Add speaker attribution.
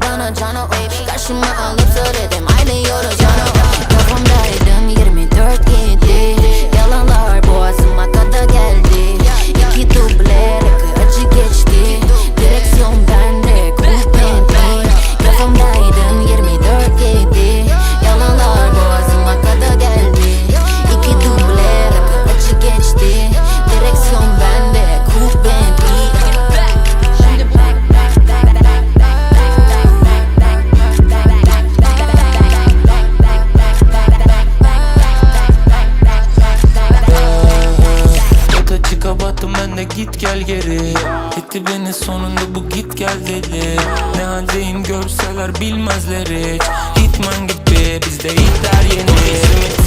Speaker 1: Bana cana o Karşıma alıp
Speaker 2: söyledi çıka battım ben de git gel geri. Gitti beni sonunda bu git gel dedi. Ne haldeyim görseler bilmezler hiç. Hitman gibi bizde hitler yeni